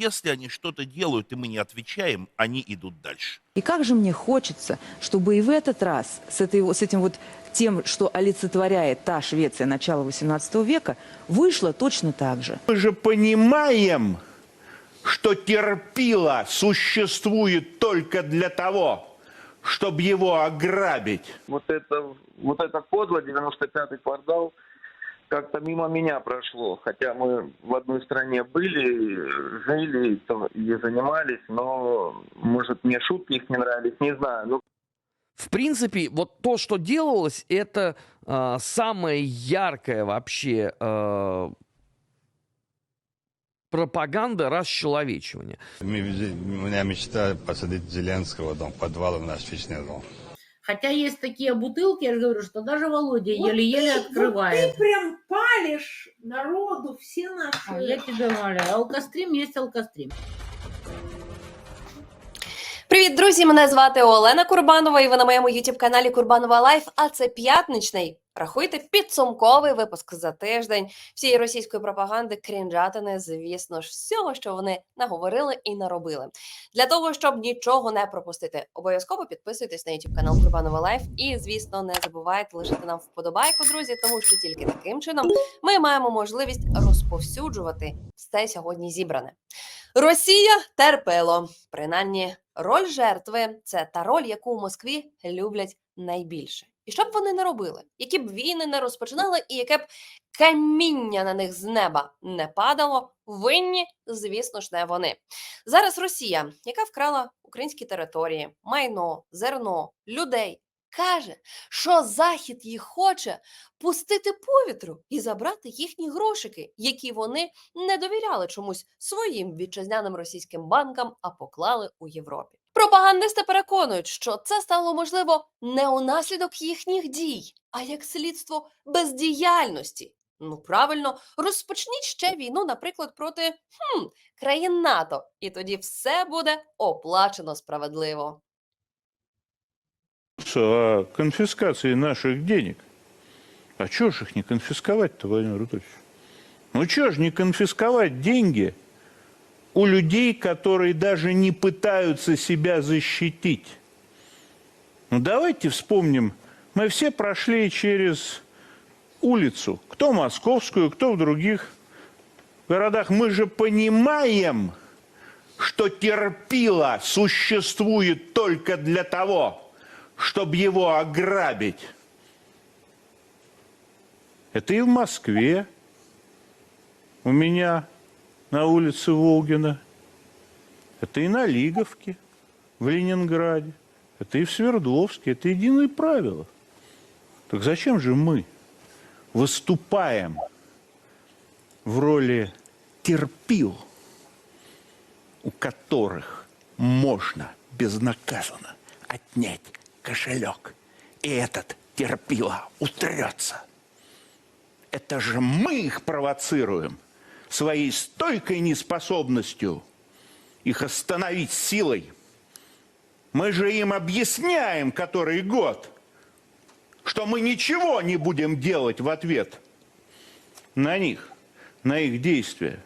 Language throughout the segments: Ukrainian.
Если они что-то делают, и мы не отвечаем, они идут дальше. И как же мне хочется, чтобы и в этот раз с, этой, вот- с этим вот тем, что олицетворяет та Швеция начала XVIII века, вышло точно так же. Мы же понимаем, что терпило существует только для того, чтобы его ограбить. вот это, вот это подло, 95-й квартал, как-то мимо меня прошло. Хотя мы в одной стране были, жили и занимались, но, может, мне шутки их не нравились, не знаю. Ну, В принципе, вот то, что делалось, это а, самое яркое вообще а, пропаганда расчеловечивания. У меня мечта посадить Зеленского дом, подвал у нас вечный дом. Хотя есть такие бутылки, я же говорю, что даже Володя Вот еле-еле ты- вот открывает. ты прям палишь народу все наши. А я тебе говорю, алкострим есть алкострим. Привіт, друзі! Мене звати Олена Курбанова, і ви на моєму youtube каналі Курбанова Лайф. А це п'ятничний. Рахуйте підсумковий випуск за тиждень всієї російської пропаганди, крінжатини, звісно ж, всього, що вони наговорили і наробили. Для того щоб нічого не пропустити, обов'язково підписуйтесь на youtube канал Курбанова Лайф. І, звісно, не забувайте лишити нам вподобайку, друзі, тому що тільки таким чином ми маємо можливість розповсюджувати все сьогодні зібране. Росія терпело. Принаймні, роль жертви це та роль, яку у Москві люблять найбільше. І що б вони не робили, які б війни не розпочинали, і яке б каміння на них з неба не падало, винні, звісно ж, не вони. Зараз Росія, яка вкрала українські території, майно, зерно, людей, каже, що Захід їх хоче пустити повітру і забрати їхні грошики, які вони не довіряли чомусь своїм вітчизняним російським банкам, а поклали у Європі. Пропагандисти переконують, що це стало можливо не унаслідок їхніх дій, а як слідство бездіяльності. Ну правильно, розпочніть ще війну, наприклад, проти хм, країн НАТО, і тоді все буде оплачено справедливо. О конфискации наших денег. А чего ж их не конфисковать-то, Владимир Анатольевич? Ну чего ж не конфисковать деньги у людей, которые даже не пытаются себя защитить? Ну давайте вспомним, мы все прошли через улицу, кто московскую, кто в других городах. Мы же понимаем, что терпило существует только для того, чтобы его ограбить. Это и в Москве, у меня на улице Волгина, это и на Лиговке, в Ленинграде, это и в Свердловске, это единые правила. Так зачем же мы выступаем в роли терпил, у которых можно безнаказанно отнять кошелек, и этот терпила утрется. Это же мы их провоцируем своей стойкой неспособностью их остановить силой. Мы же им объясняем который год, что мы ничего не будем делать в ответ на них, на их действия.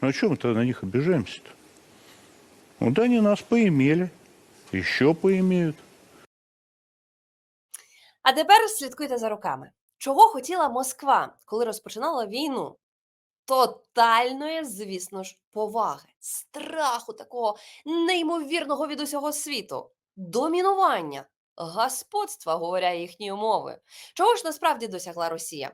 Ну, о чем мы-то на них обижаемся-то? Вот они нас поимели, еще поимеют. А тепер слідкуйте за руками. Чого хотіла Москва, коли розпочинала війну? Тотальної, звісно ж, поваги, страху такого неймовірного від усього світу, домінування, господства, говоря їхні умови. Чого ж насправді досягла Росія?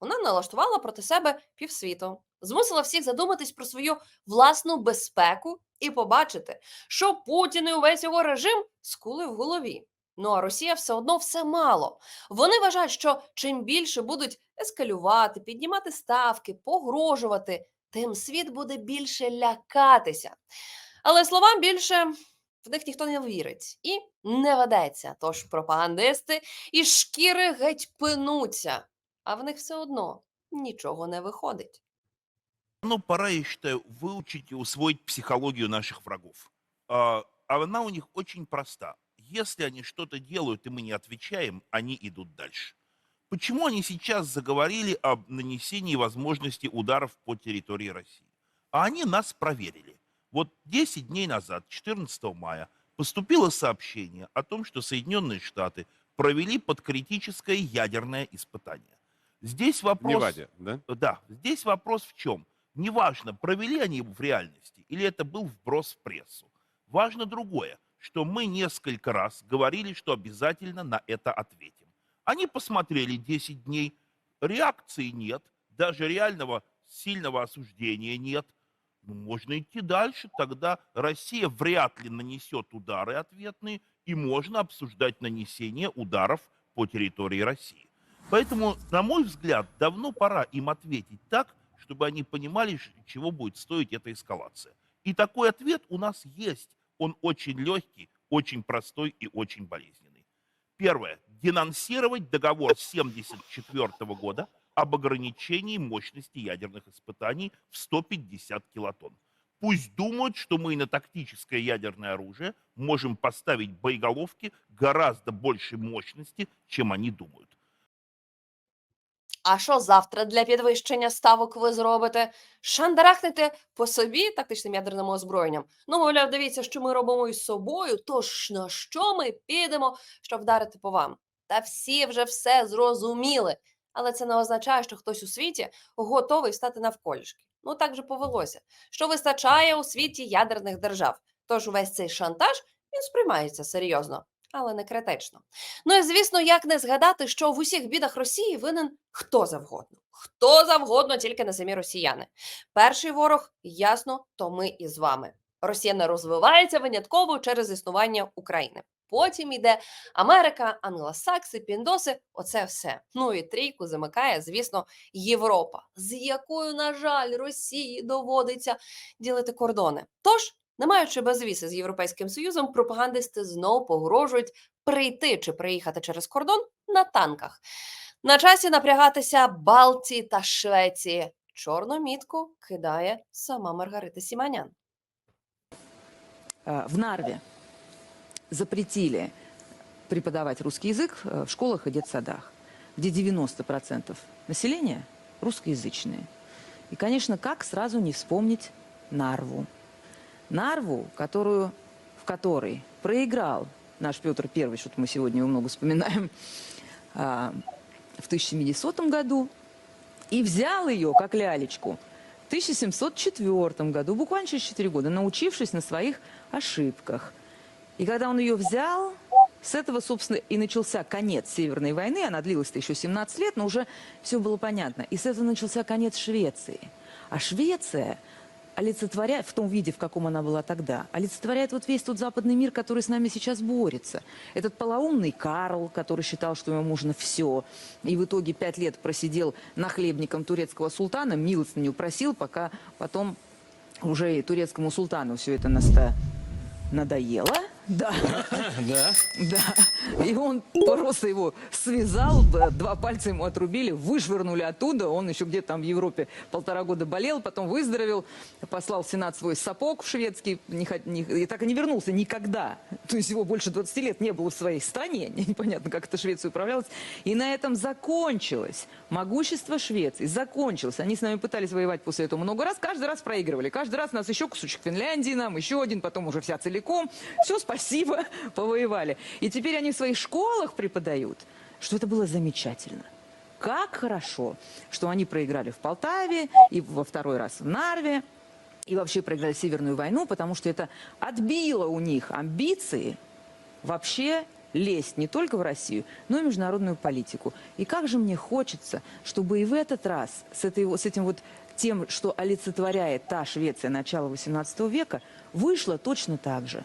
Вона налаштувала проти себе півсвіту, змусила всіх задуматись про свою власну безпеку і побачити, що Путін і увесь його режим скули в голові. Ну а Росія все одно все мало. Вони вважають, що чим більше будуть ескалювати, піднімати ставки, погрожувати, тим світ буде більше лякатися. Але словам більше в них ніхто не вірить і не ведеться. Тож пропагандисти із шкіри геть пинуться, а в них все одно нічого не виходить. Ну, пора, я считаю, выучить и усвоить психологию наших врагов. А, а она у них очень проста. Если они что-то делают, и мы не отвечаем, они идут дальше. Почему они сейчас заговорили об нанесении возможности ударов по территории России? А они нас проверили. Вот 10 дней назад, 14 мая, поступило сообщение о том, что Соединенные Штаты провели подкритическое ядерное испытание. Здесь вопрос... Неваде, да? Да, здесь вопрос в чем? Неважно, провели они его в реальности или это был вброс в прессу. Важно другое, что мы несколько раз говорили, что обязательно на это ответим. Они посмотрели 10 дней, реакции нет, даже реального сильного осуждения нет. Ну, можно идти дальше, тогда Россия вряд ли нанесет удары ответные, и можно обсуждать нанесение ударов по территории России. Поэтому, на мой взгляд, давно пора им ответить так, чтобы они понимали, чего будет стоить эта эскалация. И такой ответ у нас есть. Он очень легкий, очень простой и очень болезненный. Первое. Денонсировать договор 1974 года об ограничении мощности ядерных испытаний в 150 килотонн. Пусть думают, что мы на тактическое ядерное оружие можем поставить боеголовки гораздо большей мощности, чем они думают. А що завтра для підвищення ставок ви зробите? Шандарахнете по собі тактичним ядерним озброєнням? Ну, мовляв, дивіться, що ми робимо із собою, тож на що ми підемо, щоб вдарити по вам? Та всі вже все зрозуміли. Але це не означає, що хтось у світі готовий стати навколішки. Ну так же повелося, що вистачає у світі ядерних держав. Тож увесь цей шантаж він сприймається серйозно, але не критично. Ну і звісно, як не згадати, що в усіх бідах Росії винен хто завгодно. Хто завгодно, тільки не самі росіяни. Перший ворог, ясно, то ми із вами. Росія не розвивається винятково через існування України. Потім йде Америка, англосакси, піндоси оце все. Ну і трійку замикає, звісно, Європа, з якою, на жаль, Росії доводиться ділити кордони. Тож, не маючи безвіси з Європейським Союзом, пропагандисти знов погрожують прийти чи приїхати через кордон на танках. На часі напрягатися Балтії та Швеції. Чорну мітку кидає сама Маргарита Сіманян. А, В Нарве запретили преподавать русский язык э, в школах и детсадах, где 90% населения русскоязычные. И, конечно, как сразу не вспомнить Нарву. Нарву, которую, в которой проиграл наш Петр I, что-то мы сегодня его много вспоминаем, а, в 1700 году, и взял ее, как лялечку, в 1704 году, буквально через 4 года, научившись на своих ошибках. И когда он ее взял, с этого, собственно, и начался конец Северной войны. Она длилась-то еще 17 лет, но уже все было понятно. И с этого начался конец Швеции. А Швеция олицетворяет, в том виде, в каком она была тогда, олицетворяет вот весь тот западный мир, который с нами сейчас борется. Этот полоумный Карл, который считал, что ему можно все, и в итоге пять лет просидел нахлебником турецкого султана, милостыню просил, пока потом уже и турецкому султану все это наста... надоело. Да. Да. Да. И он просто его связал, два пальца ему отрубили, вышвырнули оттуда. Он еще где-то там в Европе полтора года болел, потом выздоровел, послал в Сенат свой сапог в шведский, не- и так и не вернулся никогда. То есть его больше 20 лет не было в своей стране. Непонятно, как это Швеция управлялась. И на этом закончилось могущество Швеции. Закончилось. Они с нами пытались воевать после этого много раз, каждый раз проигрывали. Каждый раз нас еще кусочек Финляндии, нам еще один, потом уже вся целиком. Все, спасибо, повоевали. И теперь они в своих школах преподают, что это было замечательно. Как хорошо, что они проиграли в Полтаве и во второй раз в Нарве, и вообще проиграли Северную войну, потому что это отбило у них амбиции вообще лезть не только в Россию, но и в международную политику. И как же мне хочется, чтобы и в этот раз с, этой, с этим вот тем, что олицетворяет та Швеция начала XVIII века, вышло точно так же.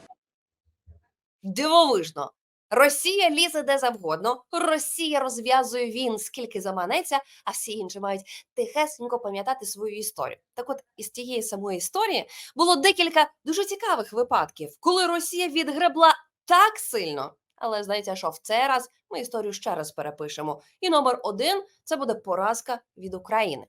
Дивовижно. Росія лізе де завгодно, Росія розв'язує він скільки заманеться, а всі інші мають тихесенько пам'ятати свою історію. Так от із тієї самої історії було декілька дуже цікавих випадків, коли Росія відгребла так сильно. Але знаєте, що в цей раз ми історію ще раз перепишемо. І номер один це буде поразка від України.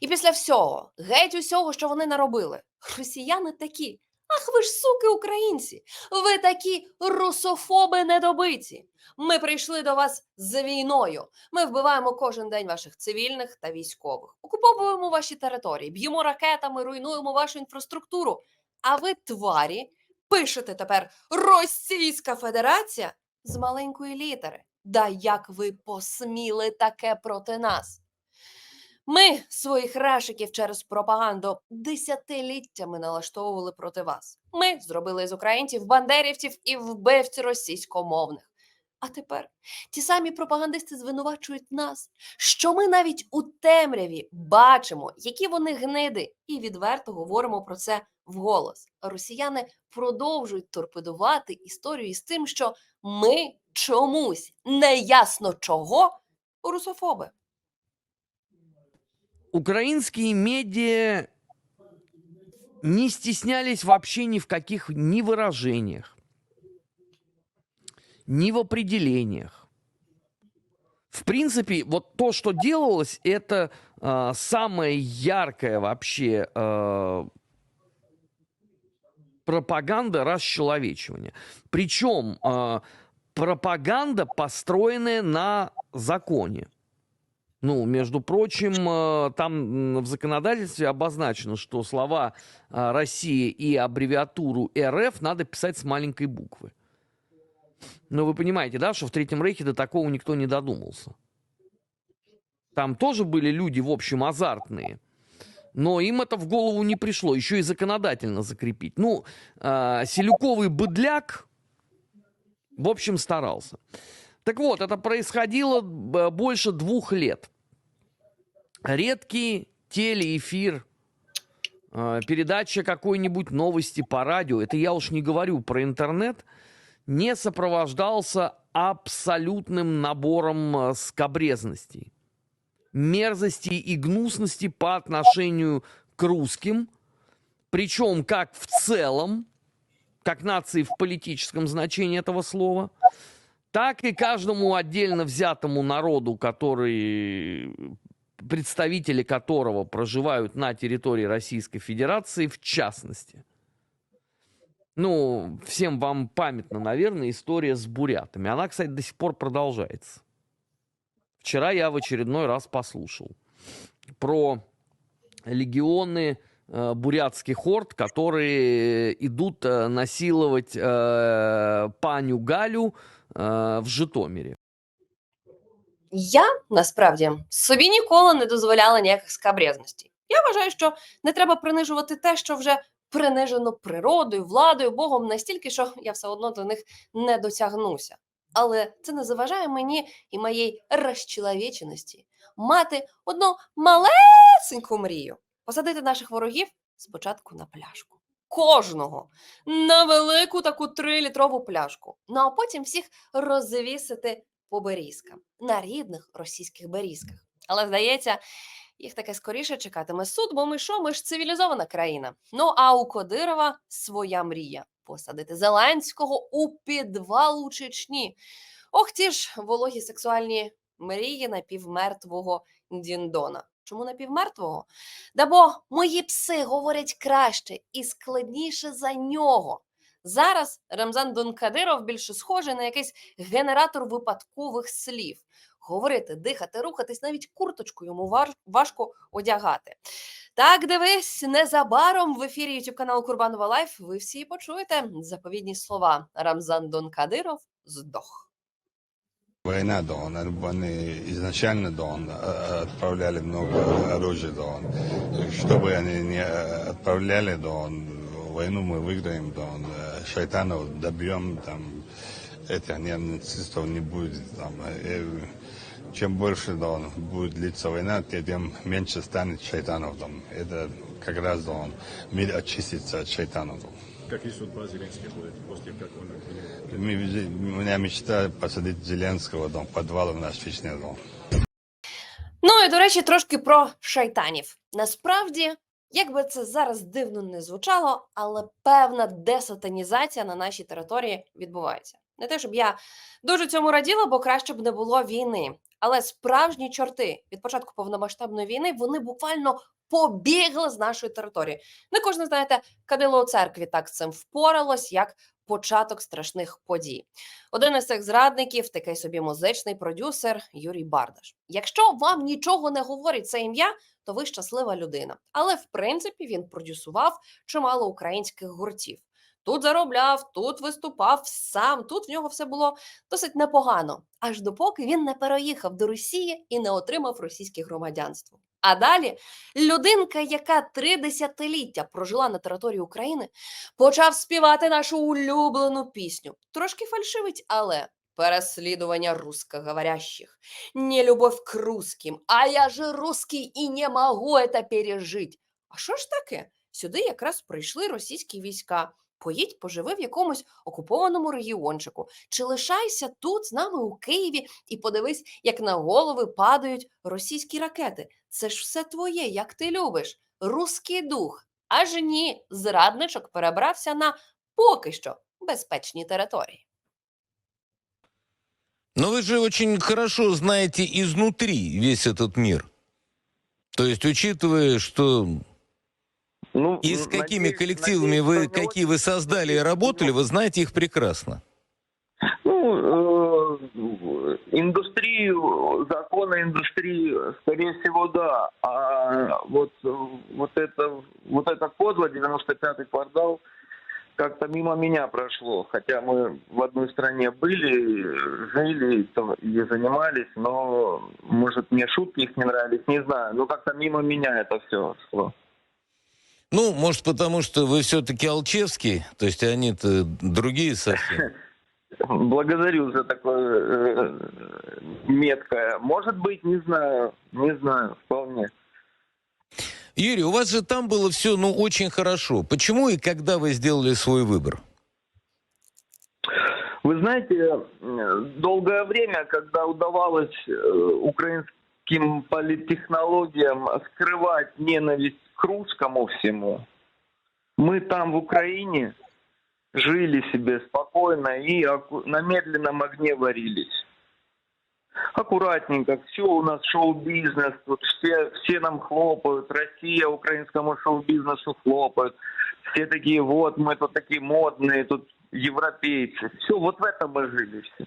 І після всього, геть усього, що вони наробили, росіяни такі. Ах, ви ж суки українці! Ви такі русофоби недобиті. Ми прийшли до вас з війною. Ми вбиваємо кожен день ваших цивільних та військових, окуповуємо ваші території, б'ємо ракетами, руйнуємо вашу інфраструктуру. А ви, тварі, пишете тепер Російська Федерація з маленької літери. Да як ви посміли таке проти нас? Ми своїх решиків через пропаганду десятиліттями налаштовували проти вас. Ми зробили з українців бандерівців і вбивців російськомовних. А тепер ті самі пропагандисти звинувачують нас, що ми навіть у темряві бачимо, які вони гниди, і відверто говоримо про це вголос. Росіяни продовжують торпедувати історію із тим, що ми чомусь неясно чого русофоби. Украинские медиа не стеснялись вообще ни в каких ни выражениях, ни в определениях. В принципе, вот то, что делалось, это а, самое яркое вообще а, пропаганда расчеловечивания. Причем а, пропаганда, построенная на законе. Ну, между прочим, э, там в законодательстве обозначено, что слова а, Россия и аббревиатуру РФ надо писать с маленькой буквы. Но вы понимаете, да, что в Третьем Рейхе до такого никто не додумался. Там тоже были люди, в общем, азартные. Но им это в голову не пришло. Еще и законодательно закрепить. Ну, а, Селюковый быдляк, в общем, старался. Так вот, это происходило больше двух лет. Редкий телеэфир, э, передача какой-нибудь новости по радио, это я уж не говорю про интернет, не сопровождался абсолютным набором э, скобрезностей, мерзостей и гнусности по отношению к русским, причем как в целом, как нации в политическом значении этого слова, так и каждому отдельно взятому народу, который представители которого проживают на территории Российской Федерации в частности. Ну, всем вам памятна, наверное, история с бурятами. Она, кстати, до сих пор продолжается. Вчера я в очередной раз послушал про легионы э, бурятских орд, которые идут э, насиловать э, паню Галю в Житомире. Я насправді собі ніколи не дозволяла ніяких скабрезностей. Я вважаю, що не треба принижувати те, що вже принижено природою, владою, Богом настільки, що я все одно до них не дотягнуся. Але це не заважає мені і моїй розчеловеченості мати одну малесеньку мрію посадити наших ворогів спочатку на пляшку. Кожного на велику таку трилітрову пляшку. Ну а потім всіх розвісити по берізкам на рідних російських берізках. Але здається, їх таке скоріше чекатиме суд, бо ми що? Ми ж цивілізована країна. Ну а у Кодирова своя мрія посадити Зеленського у підвал у Чечні. Ох, ті ж вологі сексуальні мрії напівмертвого Діндона. Чому напівмертвого? Да бо мої пси говорять краще і складніше за нього. Зараз Рамзан Донкадиров більше схожий на якийсь генератор випадкових слів. Говорити, дихати, рухатись, навіть курточку йому важ- важко одягати. Так, дивись, незабаром в ефірі YouTube каналу Курбанова Лайф ви всі почуєте заповідні слова. Рамзан Донкадиров здох. Война, да, он, они изначально, да, он, э, отправляли много оружия, да, он. Чтобы они не э, отправляли, да, он, войну мы выиграем, да, он, э, шайтанов добьем, там, этих не- нацистов не будет, там, э, чем больше, да, он, будет длиться война, тем меньше станет шайтанов, там, это как раз, да, он, мир очистится от шайтанов, да. Какие судьба Зеленский будет после как он У меня мечта посадить Зеленского, да, в подвал у нас в Чечне, да. Ну і до речі, трошки про шайтанів. Насправді, як би це зараз дивно не звучало, але певна десатанізація на нашій території відбувається. Не те, щоб я дуже цьому раділа, бо краще б не було війни. Але справжні чорти від початку повномасштабної війни вони буквально побігли з нашої території. Не кожне, знаєте, кадило у церкві так з цим впоралось, як початок страшних подій. Один із цих зрадників, такий собі музичний продюсер Юрій Бардаш. Якщо вам нічого не говорить це ім'я, то ви щаслива людина. Але в принципі він продюсував чимало українських гуртів. Тут заробляв, тут виступав сам. Тут в нього все було досить непогано, аж допоки він не переїхав до Росії і не отримав російське громадянство. А далі людинка, яка три десятиліття прожила на території України, почав співати нашу улюблену пісню. Трошки фальшивить, але переслідування русскоговорящих, нелюбовь к русским, а я же русский і не могу это пережить. А що ж таке? Сюди якраз прийшли російські війська Поїдь, поживи в якомусь окупованому регіончику, чи лишайся тут з нами у Києві і подивись, як на голови падають російські ракети. Це ж все твоє, як ти любиш. Руський дух. Аж ні, зрадничок перебрався на поки що безпечні території. Но вы же очень хорошо знаете изнутри весь этот мир. То есть, учитывая, что Ну, и с какими надеюсь- коллективами надеюсь, вы, какие вы создали и работали, вы знаете их прекрасно. Ну, э, индустрию, законы индустрии, скорее всего, да. А вот, вот, это, вот это козла, 95-й квартал, как-то мимо меня прошло. Хотя мы в одной стране были, жили и занимались, но, может, мне шутки их не нравились, не знаю. Но как-то мимо меня это все шло. Ну, может, потому что вы все-таки Алчевский, то есть они-то другие совсем. Благодарю за такое э, меткое. Может быть, не знаю, не знаю, вполне. Юрий, у вас же там было все, ну, очень хорошо. Почему и когда вы сделали свой выбор? Вы знаете, долгое время, когда удавалось э, украинским политтехнологиям скрывать ненависть к русскому всему, мы там в Украине жили себе спокойно и на медленном огне варились. Аккуратненько, все у нас шоу-бизнес, тут все, все нам хлопают, Россия украинскому шоу-бизнесу хлопает. Все такие, вот, мы тут такие модные, тут европейцы. Все, вот в этом мы жили все.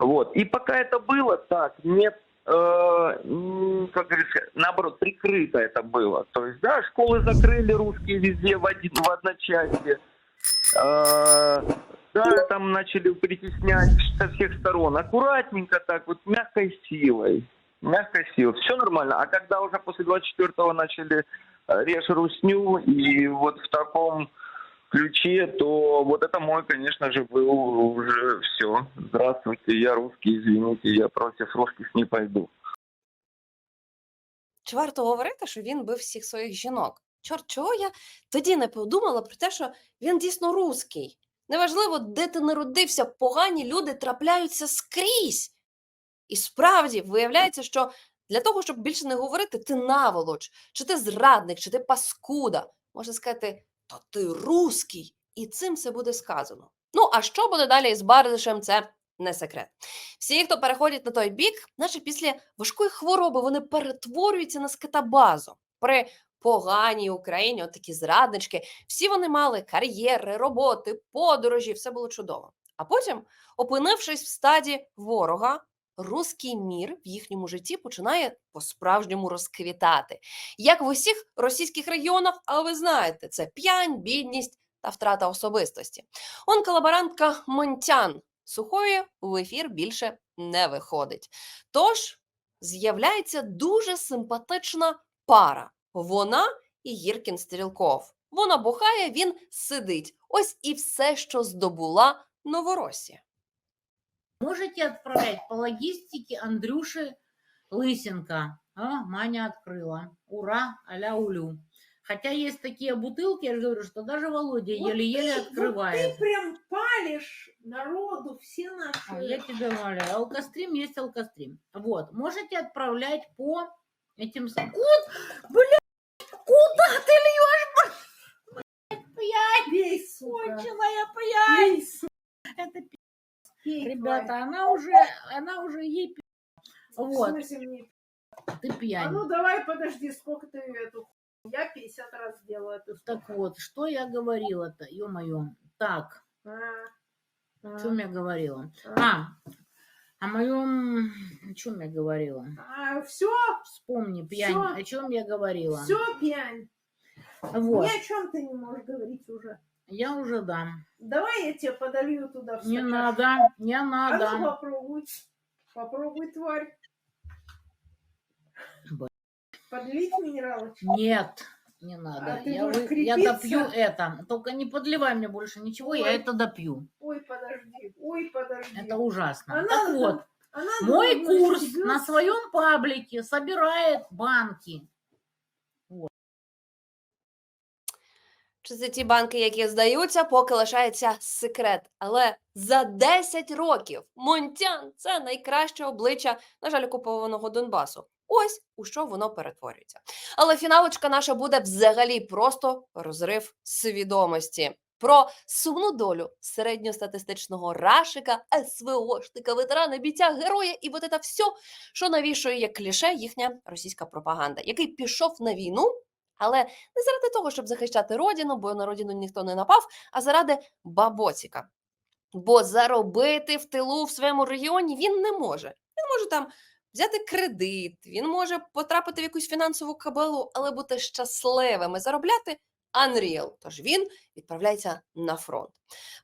Вот. И пока это было так, нет, как говорится, наоборот, прикрыто это было. То есть, да, школы закрыли русские везде в, один, в одночасье. Э, да, там начали притеснять со всех сторон. Аккуратненько так, вот мягкой силой. Мягкой силой. Все нормально. А когда уже после 24-го начали э, режь русню, и вот в таком ключе, то вот это мой, конечно же, был уже все. Здравствуйте, я русский, извините, я против русских не пойду. Чи варто говорити, що він бив всіх своїх жінок? Чорт, чого я тоді не подумала про те, що він дійсно руський. Неважливо, де ти народився, погані люди трапляються скрізь. І справді виявляється, що для того, щоб більше не говорити, ти наволоч, чи ти зрадник, чи ти паскуда, можна сказати, то ти руський, і цим все буде сказано. Ну, а що буде далі із Бардишем, це не секрет. Всі, хто переходять на той бік, наче після важкої хвороби, вони перетворюються на скитобазу. При поганій Україні, от такі зраднички, всі вони мали кар'єри, роботи, подорожі, все було чудово. А потім, опинившись в стаді ворога, руський мір в їхньому житті починає по-справжньому розквітати. Як в усіх російських регіонах, але ви знаєте, це п'янь, бідність та втрата особистості. Он колаборантка Монтян сухої в ефір більше не виходить. Тож з'являється дуже симпатична пара. Вона і Гіркін Стрілков. Вона бухає, він сидить. Ось і все, що здобула Новоросія. Можете отправлять по логистике Андрюши Лысенко. А, Маня открыла. Ура, а улю. Хотя есть такие бутылки, я же говорю, что даже Володя Вот еле-еле вот открывает. ты прям палишь народу все наши. А, Я тебе умоляю, алкострим есть алкострим. Вот, можете отправлять по этим... Куда? Блядь, куда ты льешь? Пьянь, Пей, сука. конченая пьянь. Пей, сука. Это Ребята, она уже, она уже ей. В Вот, смысле мне? ты А пьянь. ну давай, подожди, сколько ты эту Я 50 раз сделала эту Так вот, что я говорила-то, ё-моё. Так, А, а, чем я говорила? а. А, О моем... О чем я говорила? А, все, Вспомни, пьянь, Всё. о чем я говорила. все, пьянь. Вот, Ни о чем ты не можешь говорить уже. Я уже дам. Давай я тебе подолью туда в Не стакан. надо, не А ну надо. попробуй. Попробуй, тварь. Б- Подлить минералочку? Нет, не надо. А я, вы- я допью это. Только не подливай мне больше ничего, я Ой. это допью. Ой, подожди. Ой, подожди. Это ужасно. А так надо вот, А надо мой курс на своем паблике собирает банки. Чи це ті банки, які здаються, поки лишається секрет. Але за 10 років Монтян це найкраще обличчя, на жаль, окупованого Донбасу. Ось у що воно перетворюється. Але фіналочка наша буде взагалі просто розрив свідомості. Про сумну долю середньостатистичного рашика, СВОшника, ветерана, бійця, героя і от це все, що навішує як кліше їхня російська пропаганда, який пішов на війну, але не заради того, щоб захищати родину, бо на родину ніхто не напав, а заради бабоціка. Бо заробити в тилу в своєму регіоні він не може. Він може там взяти кредит, він може потрапити в якусь фінансову кабалу, але бути щасливим і заробляти Unreal. Тож він відправляється на фронт.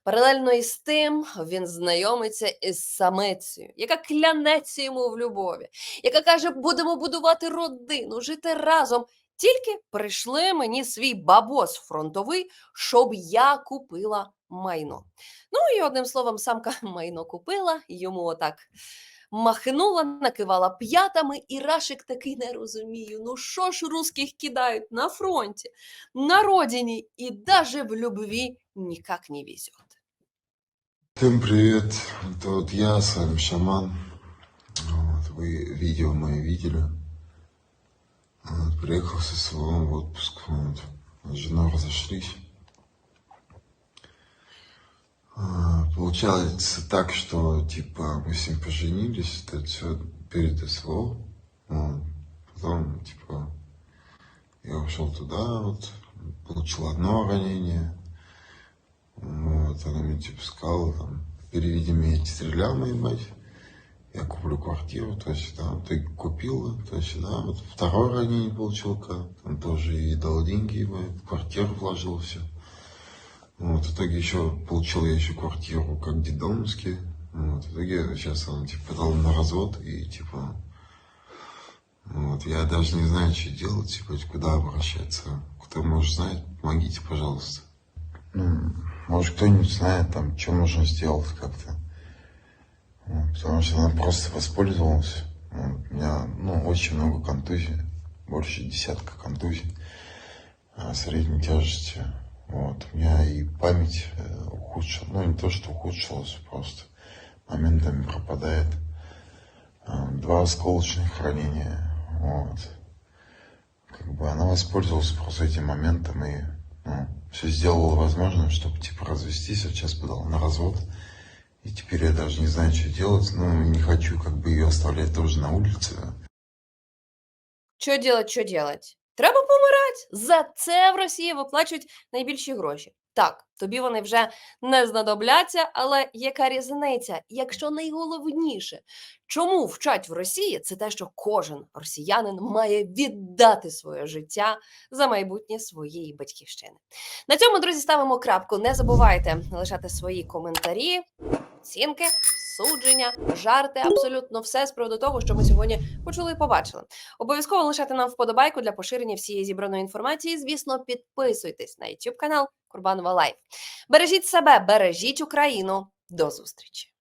Паралельно із тим він знайомиться із самицею, яка клянеться йому в любові, яка каже: будемо будувати родину, жити разом. Тільки прийшли мені свій бабос фронтовий, щоб я купила майно. Ну і одним словом, самка майно купила, йому отак махнула, накивала п'ятами, і Рашик такий не розумію. Ну що ж русських кидають на фронті, на родині, і даже в любві ніяк не везет. Всем привет, это вот я, с вами Шаман. Вот, вы видео мои видели. Вот, приехал со своего в отпуск. Вот. С женой разошлись. А, Получается так, что типа мы с ним поженились, это все перед СВО. Вот. Потом, типа, я ушел туда, вот, получил одно ранение. Вот, она мне типа сказала, там, переведи мне эти стрелял ебать, я куплю квартиру, то есть, да, ты купила, есть, да, вот второе ранение получил, там тоже и дал деньги, ебать, в квартиру вложил все. Вот, в итоге еще получил я еще квартиру как детдомовский. Вот, в итоге сейчас она типа подала на развод и типа вот, я даже не знаю, что делать, типа, куда обращаться. Кто может знать, помогите, пожалуйста. Ну, может, кто-нибудь знает, там, что можно сделать как-то. Вот, потому что она просто воспользовалась. Вот, у меня, ну, очень много контузий. Больше десятка контузий. а, Средней тяжести. Вот, у меня и память э, ухудшилась. Ну, не то, что ухудшилась, просто моментами пропадает. А, Два осколочных ранения. Вот. Как бы она воспользовалась просто этим моментом и ну, все сделала возможное, чтобы типа развестись, а сейчас подала на развод. И теперь я даже не знаю, что делать. Ну, не хочу как бы ее оставлять тоже на улице. Що делать, що делать? Треба помирати. За це в Росії виплачують найбільші гроші. Так, тобі вони вже не знадобляться, але яка різниця, якщо найголовніше, чому вчать в Росії, це те, що кожен росіянин має віддати своє життя за майбутнє своєї батьківщини. На цьому, друзі, ставимо крапку. Не забувайте лишати свої коментарі, оцінки, судження, жарти, абсолютно все з приводу того, що ми сьогодні почули і побачили. Обов'язково лишайте нам вподобайку для поширення всієї зібраної інформації. Звісно, підписуйтесь на YouTube канал Курбанова Лайф. Бережіть себе, бережіть Україну. До зустрічі!